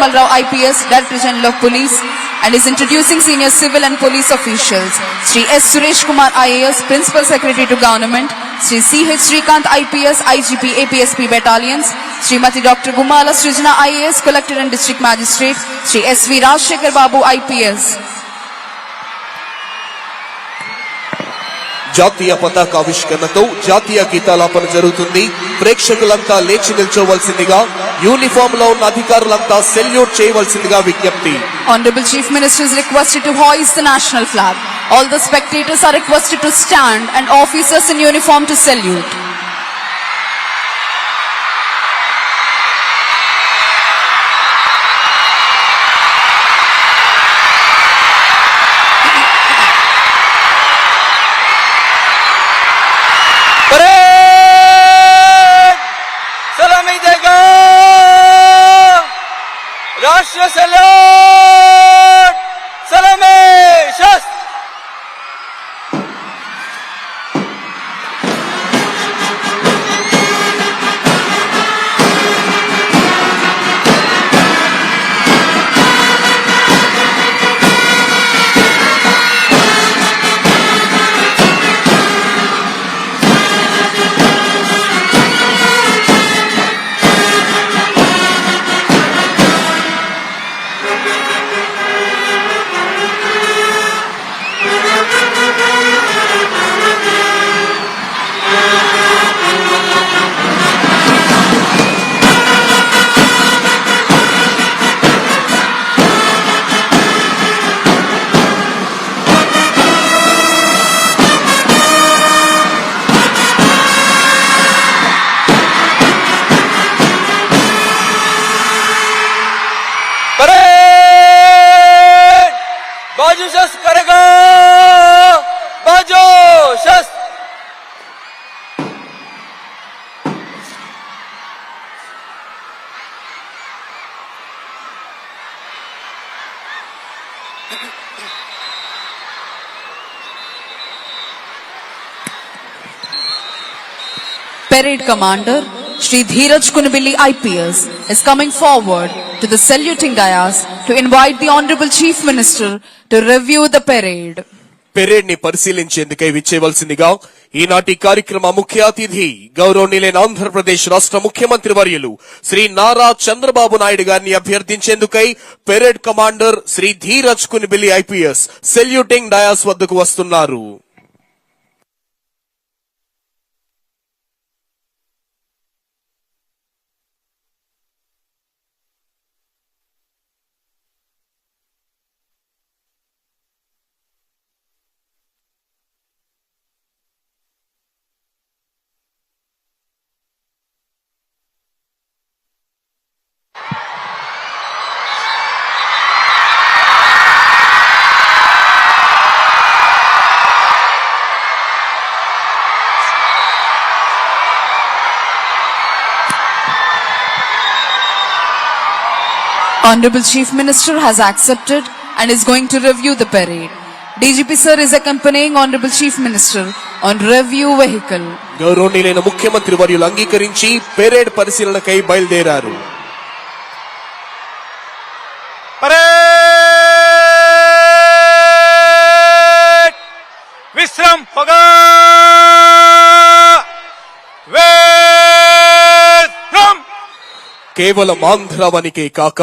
Perumal Rao IPS, Director General of Police, and is introducing senior civil and police officials. Sri S. Suresh Kumar IAS, Principal Secretary to Government, Sri C. H. Srikanth IPS, IGP APSP Battalions, Sri Srimati Dr. Gumala Srijana IAS, Collector and District Magistrate, Sri S. V. Rajshekhar Babu IPS. జాతీయ పతాక ఆవిష్కరణతో జాతీయ గీతాలాపన జరుగుతుంది. ప్రేక్షకులంతా లేచి నిల్చోవలసిందిగా యూనిఫామ్లో ఉన్న అధికారులంతా salute చేయవలసిందిగా విజ్ఞప్తి. Honourable chief ministers requested to hoist the national flag all the spectators are requested to stand and officers in uniform to salute ve sellem. Selame şahs. बाजू शस्त्र करेगा बाजू शस्त्र Parade Commander Shri Dheeraj Kunubili IPS is coming forward To the saluting dais to invite the Honorable Chief Minister to review the parade. పెరేడ్ని పరిశీలించేందుకై విచ్చేవలసిందిగా ఈనాటి కార్యక్రమ ముఖ్య అతిథి గౌరవనీయులైన ఆంధ్రప్రదేశ్ రాష్ట్ర ముఖ్యమంత్రి వర్యులు శ్రీ నారా చంద్రబాబు నాయుడు గారిని అభ్యర్థించేందుకై parade commander Shri Dheeraj Kunibili IPS saluting dais వద్దకు వస్తున్నారు Honorable Chief Minister has accepted and is going to review the parade. DGP sir is accompanying Honorable Chief Minister on review vehicle. గౌరవనీయులైన ముఖ్యమంత్రి వర్యులు అంగీకరించి పెరేడ్ పరిశీలనకై బయలుదేరారు కేవలం ఆంధ్రవనికే కాక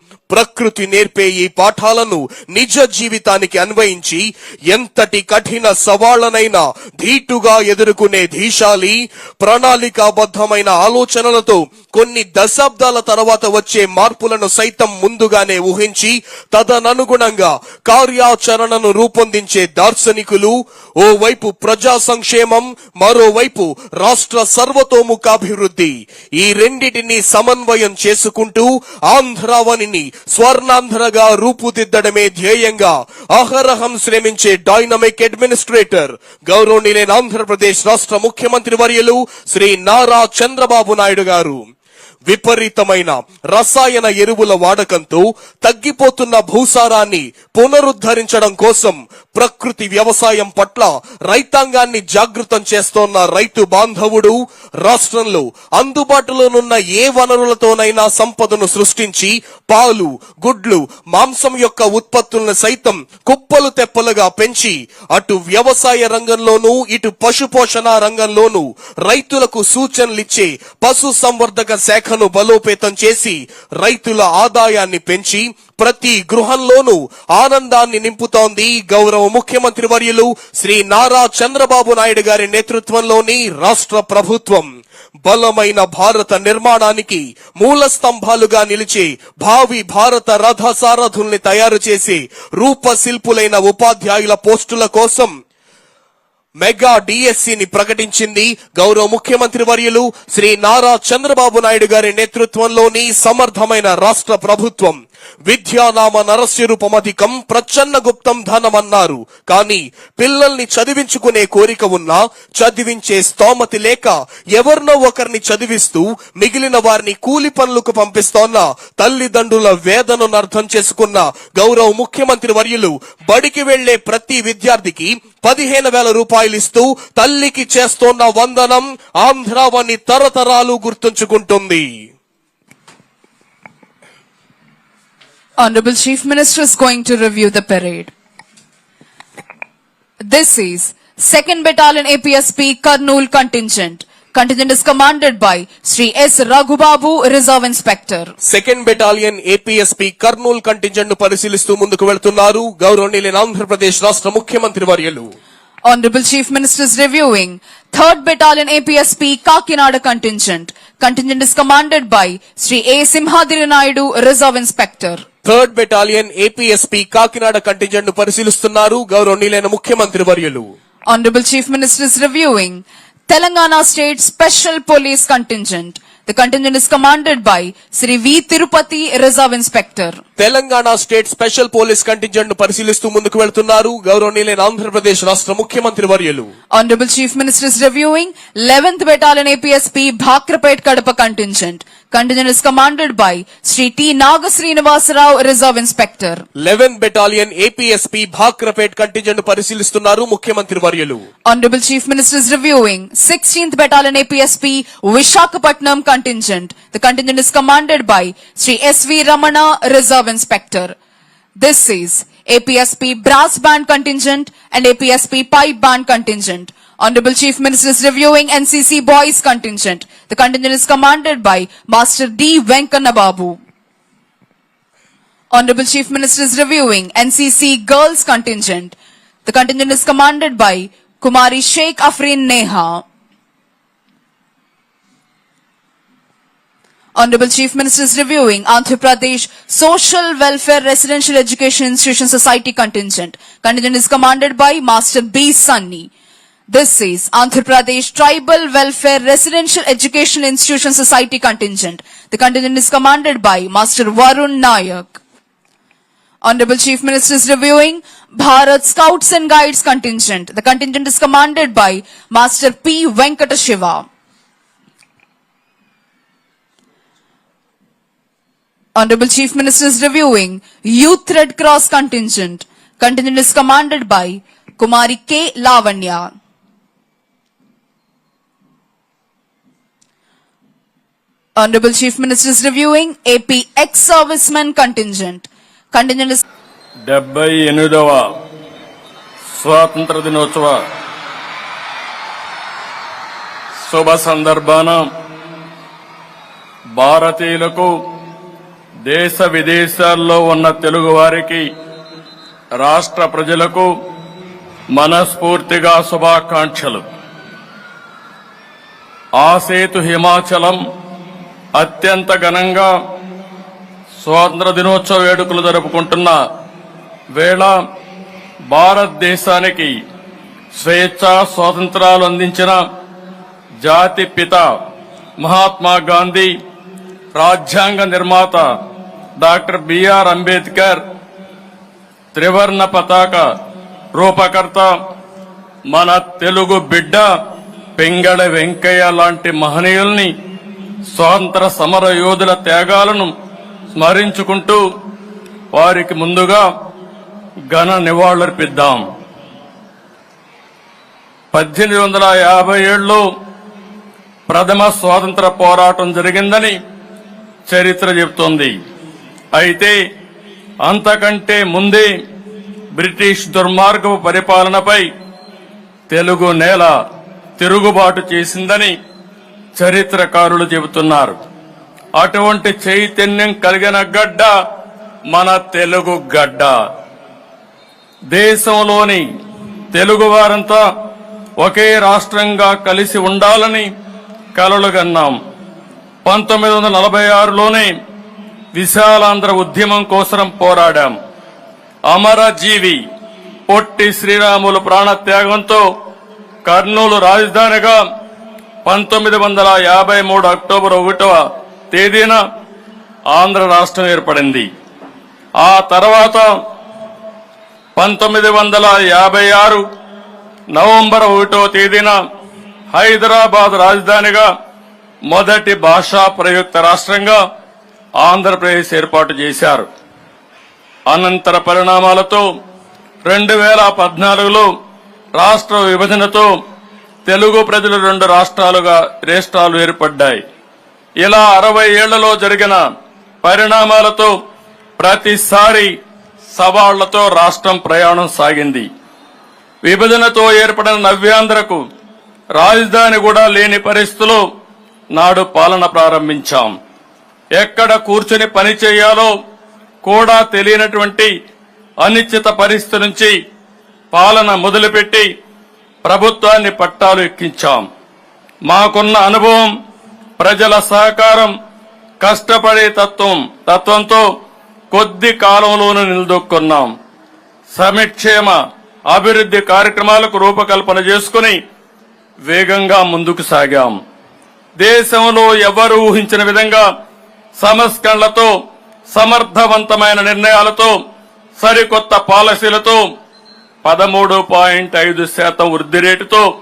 ప్రకృతి నేర్పే ఈ పాఠాలను నిజ జీవితానికి అన్వయించి ఎంతటి కఠిన సవాళ్ళనైనా ధీటుగా ఎదుర్కొనే ధీశాలి ప్రణాళికాబద్ధమైన ఆలోచనలతో కొన్ని దశాబ్దాల తర్వాత వచ్చే మార్పులను సైతం ముందుగానే ఊహించి తదననుగుణంగా కార్యాచరణను రూపొందించే దార్శనికులు ఓవైపు ప్రజా సంక్షేమం మరోవైపు రాష్ట్ర సర్వతోముఖాభివృద్ధి. ఈ రెండిటిని సమన్వయం చేసుకుంటూ ఆంధ్రావనిని స్వర్ణాంధ్రగా రూపుదిద్దడమే ధ్యేయంగా అహరహం శ్రమించే డైనమిక్ అడ్మినిస్ట్రేటర్ గౌరవనీయులైన ఆంధ్రప్రదేశ్ రాష్ట్ర ముఖ్యమంత్రి వర్యులు శ్రీ నారా చంద్రబాబు నాయుడు గారు. విపరీతమైన రసాయన ఎరువుల వాడకంతో తగ్గిపోతున్న భూసారాన్ని పునరుద్ధరించడం కోసం ప్రకృతి వ్యవసాయం పట్ల రైతాంగాన్ని జాగృతం చేస్తోన్న రైతు బాంధవుడు రాష్ట్రంలో అందుబాటులోనున్న ఏ వనరులతోనైనా సంపదను సృష్టించి పాలు గుడ్లు మాంసం యొక్క ఉత్పత్తులను సైతం కుప్పలు తెప్పలుగా పెంచి అటు వ్యవసాయ రంగంలోనూ ఇటు పశుపోషణ రంగంలోనూ రైతులకు సూచనలిచ్చే పశు సంవర్ధక శాఖ శాఖను బలోపేతం చేసి రైతుల ఆదాయాన్ని పెంచి ప్రతి గృహంలోనూ ఆనందాన్ని నింపుతోంది గౌరవ ముఖ్యమంత్రి వర్యులు శ్రీ నారా చంద్రబాబు నాయుడు గారి నేతృత్వంలోని రాష్ట్ర ప్రభుత్వం. బలమైన భారత నిర్మాణానికి మూల స్తంభాలుగా నిలిచి భావి భారత రథ సారథుల్ని తయారు చేసి రూపశిల్పులైన ఉపాధ్యాయుల పోస్టుల కోసం మెగా డిఎస్సిని ప్రకటించింది గౌరవ ముఖ్యమంత్రి వర్యులు శ్రీ నారా చంద్రబాబు నాయుడు గారి నేతృత్వంలోని సమర్థమైన రాష్ట్ర ప్రభుత్వం. విద్యానామ నరస్యరూపమధికం ప్రచన్న గుప్తం ధనమన్నారు. కానీ పిల్లల్ని చదివించుకునే కోరిక ఉన్నా చదివించే స్తోమతి లేక ఎవరినో ఒకరిని చదివిస్తూ మిగిలిన వారిని కూలి పనులకు పంపిస్తోన్న తల్లిదండ్రుల వేదనను అర్థం చేసుకున్న గౌరవ ముఖ్యమంత్రి వర్యులు బడికి వెళ్ళే ప్రతి విద్యార్థికి పదిహేను వేల రూపాయలు ఇస్తూ తల్లికి చేస్తోన్న వందనం ఆంధ్రావని తరతరాలు గుర్తుంచుకుంటుంది. Honorable Chief Minister is going to review the parade. This is 2nd Battalion APSP Karnool contingent. Contingent is commanded by Sri S. Raghubabu, Reserve Inspector. Second battalion APSP Kurnool కంటింజెంట్ను పరిశీలిస్తూ ముందుకు వెళ్తున్నారు గౌరవనీయులైన ఆంధ్రప్రదేశ్ రాష్ట్ర ముఖ్యమంత్రి వర్యులు Honorable Chief Minister is reviewing 3rd Battalion APSP Kakinada contingent. Contingent is commanded by Sri A. Simhadiri Naidu, Reserve Inspector. Third battalion APSP Kakinada కంటింజెంట్ను పరిశీలిస్తున్నారు గౌరవనీయులైన ముఖ్యమంత్రి వర్యులు Honorable Chief Minister is reviewing Telangana State Special Police Contingent. The contingent is commanded by Sri V. Tirupati, Reserve Inspector. Telangana state special police కంటింజెంట్ను పరిశీలిస్తూ ముందుకు వెళ్తున్నారు గౌరవనీయులైన ఆంధ్రప్రదేశ్ రాష్ట్ర ముఖ్యమంత్రి వర్యులు Honorable Chief Minister is reviewing 11th Battalion APSP Bhakrapet Kadapa contingent. Contingent is commanded by Sri T. Nagasrinivasa Rao, Reserve Inspector. Eleven battalion APSP Bhakrapet కంటింజెంట్ను పరిశీలిస్తున్నారు ముఖ్యమంత్రి వర్యులు Honorable Chief Minister is reviewing 16th Battalion APSP Vishakhapatnam contingent. The contingent is commanded by Sri S.V. Ramana, Reserve Inspector. This is APSP Brass Band contingent and APSP Pipe Band contingent. Honorable Chief Minister is reviewing NCC Boys contingent. The contingent is commanded by Master D. Venkana Babu. Honorable Chief Minister is reviewing NCC Girls contingent. The contingent is commanded by Kumari Sheikh Afrin Neha. Honorable Chief Minister is reviewing Andhra Pradesh Social Welfare Residential Education Institution Society contingent. Contingent is commanded by Master B. Sunny. This is Andhra Pradesh Tribal Welfare Residential Education Institution Society contingent. The contingent is commanded by Master Varun Nayak. Honorable Chief Minister is reviewing Bharat Scouts and Guides contingent. The contingent is commanded by Master P. Venkata Shiva. Honorable Chief Minister is reviewing Youth Red Cross contingent. Contingent is commanded by Kumari K. Lavanya. Honorable Chief Minister is reviewing AP ex-serviceman contingent. Contingent is డెబ్బై ఎనిమిదవ స్వాతంత్ర దినోత్సవ శుభ సందర్భాన భారతీయులకు దేశ విదేశాల్లో ఉన్న తెలుగు వారికి రాష్ట్ర ప్రజలకు మనస్ఫూర్తిగా శుభాకాంక్షలు. ఆ సేతు హిమాచలం అత్యంత ఘనంగా స్వాతంత్ర దినోత్సవ వేడుకలు జరుపుకుంటున్న వేళ భారతదేశానికి స్వేచ్ఛ స్వాతంత్రాలు అందించిన జాతి పిత మహాత్మా గాంధీ రాజ్యాంగ నిర్మాత డాక్టర్ బిఆర్ అంబేద్కర్ త్రివర్ణ పతాక రూపకర్త మన తెలుగు బిడ్డ పెంగళ వెంకయ్య లాంటి మహనీయుల్ని స్వాతంత్ర సమర యోధుల త్యాగాలను స్మరించుకుంటూ వారికి ముందుగా ఘన నివాళులర్పిద్దాం. పద్దెనిమిది వందల యాభై ఏడులో ప్రథమ స్వాతంత్ర పోరాటం జరిగిందని చరిత్ర చెబుతోంది. అయితే అంతకంటే ముందే బ్రిటిష్ దుర్మార్గపు పరిపాలనపై తెలుగు నేల తిరుగుబాటు చేసిందని చరిత్రకారులు చెబుతున్నారు. అటువంటి చైతన్యం కలిగిన గడ్డ మన తెలుగు గడ్డ. దేశంలోని తెలుగు వారంతా ఒకే రాష్ట్రంగా కలిసి ఉండాలని కలలుగన్నాం. పంతొమ్మిది వందల నలభై ఆరులోనే విశాలాంధ్ర ఉద్యమం కోసం పోరాడాం. అమరజీవి పొట్టి శ్రీరాములు ప్రాణత్యాగంతో కర్నూలు రాజధానిగా పంతొమ్మిది వందల యాభై మూడు అక్టోబర్ ఒకటవ తేదీన ఆంధ్ర రాష్ట్రం ఏర్పడింది. ఆ తర్వాత పంతొమ్మిది వందల యాభై ఆరు నవంబర్ ఒకటో తేదీన హైదరాబాద్ రాజధానిగా మొదటి భాషా ప్రయుక్త రాష్ట్రంగా ఆంధ్రప్రదేశ్ ఏర్పాటు చేశారు. అనంతర పరిణామాలతో రెండు వేల పద్నాలుగులో రాష్ట్ర విభజనతో తెలుగు ప్రజలు రెండు రాష్ట్రాలుగా రాష్ట్రాలు ఏర్పడ్డాయి. ఇలా అరవై ఏళ్ళలో జరిగిన పరిణామాలతో ప్రతిసారి సవాళ్ళతో రాష్ట్రం ప్రయాణం సాగింది. విభజనతో ఏర్పడిన నవ్యాంధ్రకు రాజధాని కూడా లేని పరిస్థితిలో నాడు పాలన ప్రారంభించాం. ఎక్కడ కూర్చుని పని చేయాలో కూడా తెలియనటువంటి అనిశ్చిత పరిస్థితి నుంచి పాలన మొదలుపెట్టి ప్రభుత్వాన్ని పట్టాలు ఎక్కించాం. మాకున్న అనుభవం ప్రజల సహకారం కష్టపడే తత్వం తత్వంతో కొద్ది కాలంలోనూ నిలదొక్కున్నాం. సమక్షేమ అభివృద్ధి కార్యక్రమాలకు రూపకల్పన చేసుకుని వేగంగా ముందుకు సాగాం. దేశంలో ఎవరు ఊహించిన విధంగా సంస్కరణలతో సమర్థవంతమైన నిర్ణయాలతో సరికొత్త పాలసీలతో పదమూడు పాయింట్ ఐదు శాతం వృద్ధి రేటుతో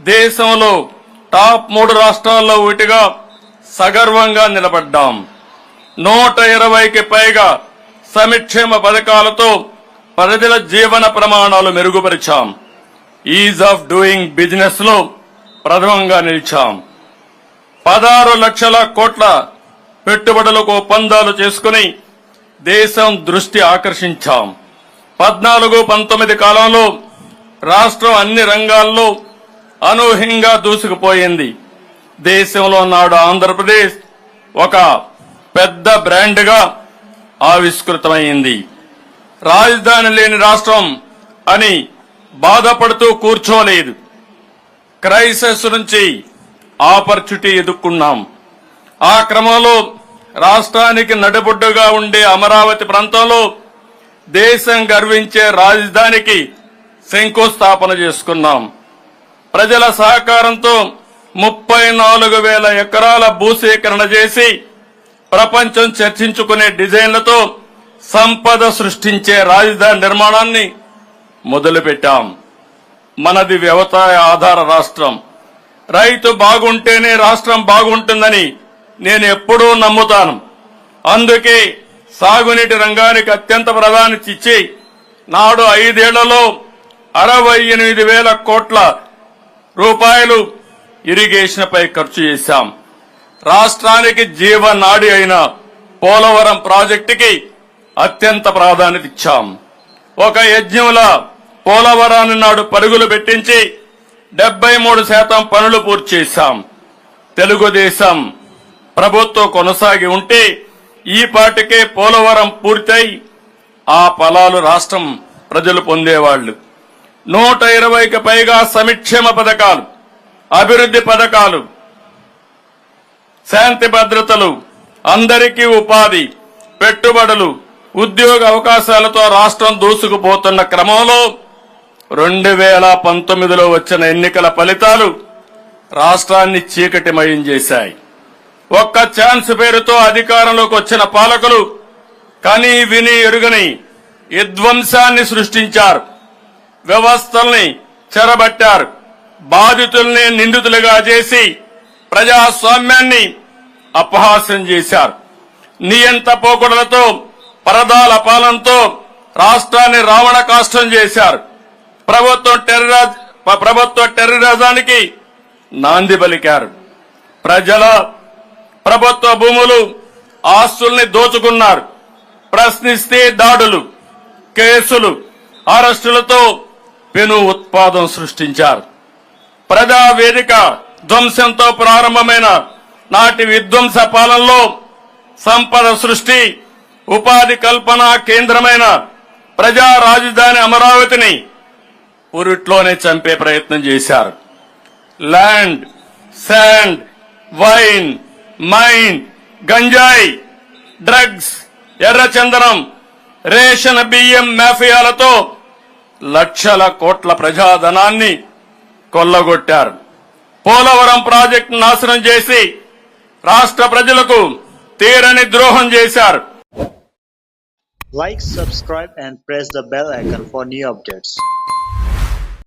దేశంలో టాప్ మూడు రాష్ట్రాల్లో ఒకటిగా సగర్వంగా నిలబడ్డాం. నూట ఇరవైకి పైగా సమిక్షేమ పథకాలతో ప్రజల జీవన ప్రమాణాలు మెరుగుపరిచాం. ఈజ్ ఆఫ్ డూయింగ్ బిజినెస్లో ప్రథమంగా నిలిచాం. పదహారు లక్షల కోట్ల పెట్టుబడులకు ఒప్పందాలు చేసుకుని దేశం దృష్టి ఆకర్షించాం. పద్నాలుగు పంతొమ్మిది కాలంలో రాష్ట్రం అన్ని రంగాల్లో అనూహ్యంగా దూసుకుపోయింది. దేశంలో నాడు ఆంధ్రప్రదేశ్ ఒక పెద్ద బ్రాండ్గా ఆవిష్కృతమైంది. రాజధాని లేని రాష్ట్రం అని బాధపడుతూ కూర్చోలేదు. క్రైసిస్ నుంచి ఆపర్చునిటీ ఎదుర్కొన్నాం. ఆ క్రమంలో రాష్ట్రానికి నడిబొడ్డుగా ఉండే అమరావతి ప్రాంతంలో దేశం గర్వించే రాజధానికి శంకుస్థాపన చేసుకున్నాం. ప్రజల సహకారంతో ముప్పై నాలుగు వేల ఎకరాల భూసేకరణ చేసి ప్రపంచం చర్చించుకునే డిజైన్లతో సంపద సృష్టించే రాజధాని నిర్మాణాన్ని మొదలుపెట్టాం. మనది వ్యవసాయ ఆధార రాష్ట్రం. రైతు బాగుంటేనే రాష్ట్రం బాగుంటుందని నేను ఎప్పుడూ నమ్ముతాను. అందుకే సాగునీటి రంగానికి అత్యంత ప్రాధాన్యత ఇచ్చి నాడు ఐదేళ్ళలో అరవై ఎనిమిది వేల కోట్ల రూపాయలు ఇరిగేషన్ పై ఖర్చు చేశాం. రాష్ట్రానికి జీవనాడి అయిన పోలవరం ప్రాజెక్టుకి అత్యంత ప్రాధాన్యత ఇచ్చాం. ఒక యజ్ఞంలా పోలవరాన్ని నాడు పరుగులు పెట్టించి డెబ్బై మూడు శాతం పనులు పూర్తి చేశాం. తెలుగుదేశం ప్రభుత్వం కొనసాగి ఉంటే ఈ పాటికే పోలవరం పూర్తయి ఆ ఫలాలు రాష్ట్రం ప్రజలు పొందేవాళ్ళు నూట ఇరవైకి పైగా సంక్షేమ పథకాలు అభివృద్ధి పథకాలు శాంతి భద్రతలు అందరికీ ఉపాధి పెట్టుబడులు ఉద్యోగ అవకాశాలతో రాష్ట్రం దూసుకుపోతున్న క్రమంలో రెండు వేల పంతొమ్మిదిలో వచ్చిన ఎన్నికల ఫలితాలు రాష్ట్రాన్ని చీకటిమయం చేశాయి. ఒక్క ఛాన్స్ పేరుతో అధికారంలోకి వచ్చిన పాలకులు కని విని ఎరుగని విధ్వంసాన్ని సృష్టించారు. వ్యవస్థల్ని చెరబట్టారు. బాధితుల్ని నిందితులుగా చేసి ప్రజాస్వామ్యాన్ని అపహాస్యం చేశారు. నియంత పోకడలతో పరదాల పాలనతో రాష్ట్రాన్ని రావణ కాష్టం చేశారు. ప్రభుత్వం టెర్రరిజ ప్రభుత్వ టెర్రరిజానికి నాంది పలికారు. ప్రజల ప్రభుత్వ భూములు ఆస్తుల్ని దోచుకున్నారు. ప్రశ్నిస్తే దాడులు కేసులు అరెస్టులతో పెను ఉత్పాదం సృష్టించారు. ప్రజా వేదిక ధ్వంసంతో ప్రారంభమైన నాటి విధ్వంస పాలనలో సంపద సృష్టి ఉపాధి కల్పన కేంద్రమైన ప్రజా రాజధాని అమరావతిని ఉరిట్లోనే చంపే ప్రయత్నం చేశారు. ల్యాండ్ శాండ్ వైన్ మైన్ గంజాయి డ్రగ్స్ ఎర్రచందనం రేషన్ బియ్యం మాఫియాలతో లక్షల కోట్ల ప్రజాధనాన్ని కొల్లగొట్టారు. పోలవరం ప్రాజెక్టు నాశనం చేసి రాష్ట్ర ప్రజలకు తీరని ద్రోహం చేశారు. Like subscribe and press the bell icon for new updates